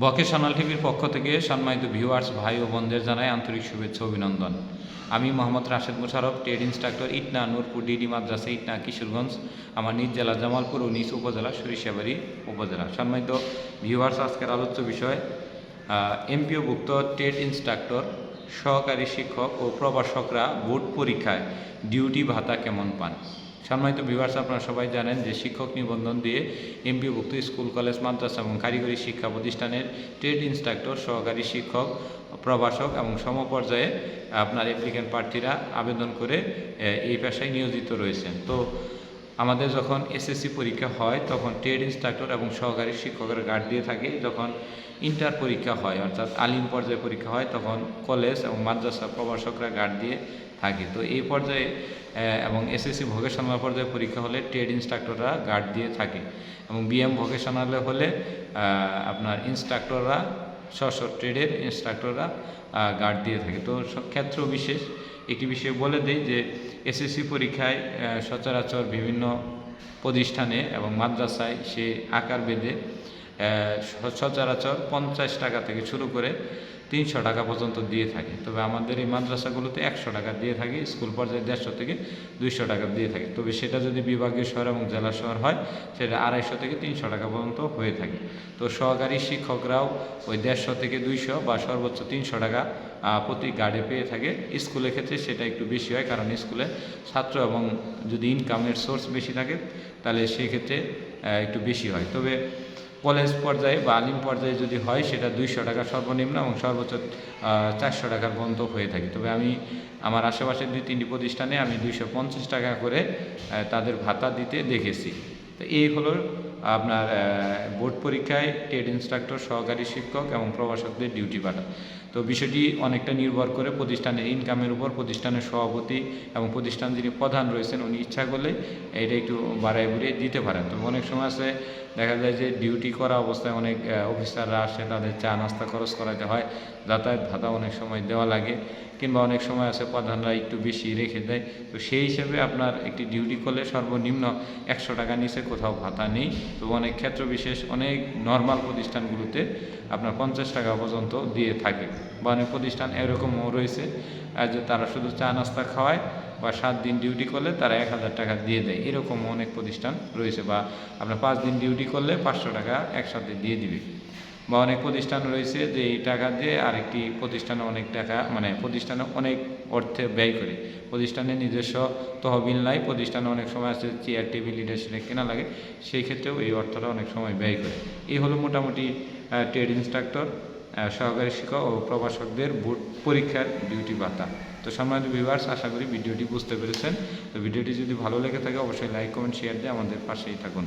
Vocational টিভির পক্ষ থেকে সম্মানিত ভিউয়ার্স, ভাই ও বোনদের জানাই আন্তরিক শুভেচ্ছা অভিনন্দন। আমি Mohammad Rashed Musharraf trade instructor, Itna Nurpur, DD মাদ্রাসা, ইটনা কিশোরগঞ্জ। আমার নিজ জেলা জামালপুর ও নিজ উপজেলা সরিষাবাড়ি উপজেলা। সম্মানিত ভিউয়ার্স, আজকের আলোচ্য বিষয় এমপিওভুক্ত ট্রেড ইনস্ট্রাক্টর, সহকারী শিক্ষক ও প্রভাষকরা বোর্ড পরীক্ষায় ডিউটি ভাতা কেমন পান? সম্মানিত বিভার্স আপনারা সবাই জানেন যে শিক্ষক নিবন্ধন দিয়ে এমপিভুক্ত স্কুল, কলেজ, মাদ্রাসা এবং কারিগরি শিক্ষা প্রতিষ্ঠানের ট্রেড ইনস্ট্রাক্টর, সহকারী শিক্ষক, প্রভাষক এবং সমপর্যায়ে আপনার অ্যাপ্লিক্যান্ট প্রার্থীরা আবেদন করে এই পেশায় নিয়োজিত রয়েছেন। তো আমাদের যখন এসএসসি পরীক্ষা হয়, তখন ট্রেড ইনস্ট্রাক্টর এবং সহকারী শিক্ষকের গার্ড দিয়ে থাকে। যখন ইন্টার পরীক্ষা হয়, অর্থাৎ আলিম পর্যায়ে পরীক্ষা হয়, তখন কলেজ এবং মাদ্রাসা প্রভাষকরা গার্ড দিয়ে থাকে। তো এই পর্যায়ে এবং এসএসসি ভোকেশনাল পর্যায়ে পরীক্ষা হলে ট্রেড ইনস্ট্রাক্টররা গার্ড দিয়ে থাকে। এবং বিএম ভোকেশনালে হলে আপনার ইনস্ট্রাক্টররা স্ব ট্রেডের ইনস্ট্রাক্টররা গার্ড দিয়ে থাকে। তো ক্ষেত্র বিশেষ একটি বিষয় বলে দেই যে এসএসসি পরীক্ষায় সচরাচর বিভিন্ন প্রতিষ্ঠানে এবং মাদ্রাসায় সে আকার বেঁধে সচরাচর পঞ্চাশ টাকা থেকে শুরু করে তিনশো টাকা পর্যন্ত দিয়ে থাকে। তবে আমাদের এই মাদ্রাসাগুলোতে একশো টাকা দিয়ে থাকে, স্কুল পর্যায়ে দেড়শো থেকে দুইশো টাকা দিয়ে থাকে। তবে সেটা যদি বিভাগীয় শহর এবং জেলা শহর হয়, সেটা আড়াইশো থেকে তিনশো টাকা পর্যন্ত হয়ে থাকে। তো সহকারী শিক্ষকরাও ওই দেড়শো থেকে দুইশো বা সর্বোচ্চ তিনশো টাকা প্রতি গার্ডে পেয়ে থাকে। স্কুলের ক্ষেত্রে সেটা একটু বেশি হয়, কারণ স্কুলে ছাত্র এবং যদি ইনকামের সোর্স বেশি থাকে, তাহলে সেক্ষেত্রে একটু বেশি হয়। তবে কলেজ পর্যায়ে বা আলিম পর্যায়ে যদি হয়, সেটা দুইশো টাকা সর্বনিম্ন এবং সর্বোচ্চ চারশো টাকার পর্যন্ত হয়ে থাকে। তবে আমি আমার আশেপাশের দুই তিনটি প্রতিষ্ঠানে আমি দুইশো পঞ্চাশ টাকা করে তাদের ভাতা দিতে দেখেছি। তো এই হলো আপনার বোর্ড পরীক্ষায় ট্রেড ইনস্ট্রাক্টর সহকারী শিক্ষক এবং প্রভাষকদের ডিউটি পাঠা তো বিষয়টি অনেকটা নির্ভর করে প্রতিষ্ঠানের ইনকামের উপর, প্রতিষ্ঠানের সভাপতি এবং প্রতিষ্ঠান যিনি প্রধান রয়েছেন, উনি ইচ্ছা করলে এটা একটু বাড়ায় বুড়িয়ে দিতে পারেন। তো অনেক সময় আছে, দেখা যায় যে ডিউটি করা অবস্থায় অনেক অফিসাররা আসে, তাদের চা, নাস্তা খরচ করাতে হয়, যাতায়াত ভাতা অনেক সময় দেওয়া লাগে, কিংবা অনেক সময় আছে প্রধানরা একটু বেশি রেখে দেয়। তো সেই হিসেবে আপনার একটি ডিউটি করলে সর্বনিম্ন একশো টাকা নিচে কোথাও ভাতা নেই। তো অনেক ক্ষেত্র বিশেষ অনেক নর্মাল প্রতিষ্ঠানগুলোতে আপনার পঞ্চাশ টাকা পর্যন্ত দিয়ে থাকে। বা অনেক প্রতিষ্ঠান এরকমও রয়েছে যে তারা শুধু চা নাস্তা খাওয়ায় বা সাত দিন ডিউটি করলে তারা এক হাজার টাকা দিয়ে দেয়। এরকম অনেক প্রতিষ্ঠান রয়েছে বা আপনার পাঁচ দিন ডিউটি করলে পাঁচশো টাকা একসাথে দিয়ে দিবে। বা অনেক প্রতিষ্ঠান রয়েছে যে এই টাকা দিয়ে আরেকটি প্রতিষ্ঠানে অনেক টাকা মানে প্রতিষ্ঠানে অনেক অর্থে ব্যয় করে। প্রতিষ্ঠানে নিজস্ব তহবিল নাই, প্রতিষ্ঠানে অনেক সময় আছে চেয়ার টেবিল লিডারশিপে কেনা লাগে, সেই ক্ষেত্রেও এই অর্থটা অনেক সময় ব্যয় করে। এই হলো মোটামুটি ট্রেড ইনস্ট্রাক্টর সহকারী শিক্ষক ও প্রভাষকদের বোর্ড পরীক্ষার ডিউটি ভাতা তো সম্মানিত ভিউয়ার্স আশা করি ভিডিওটি বুঝতে পেরেছেন। তো ভিডিওটি যদি ভালো লেগে থাকে, অবশ্যই লাইক কমেন্ট শেয়ার দিয়ে আমাদের পাশেই থাকুন।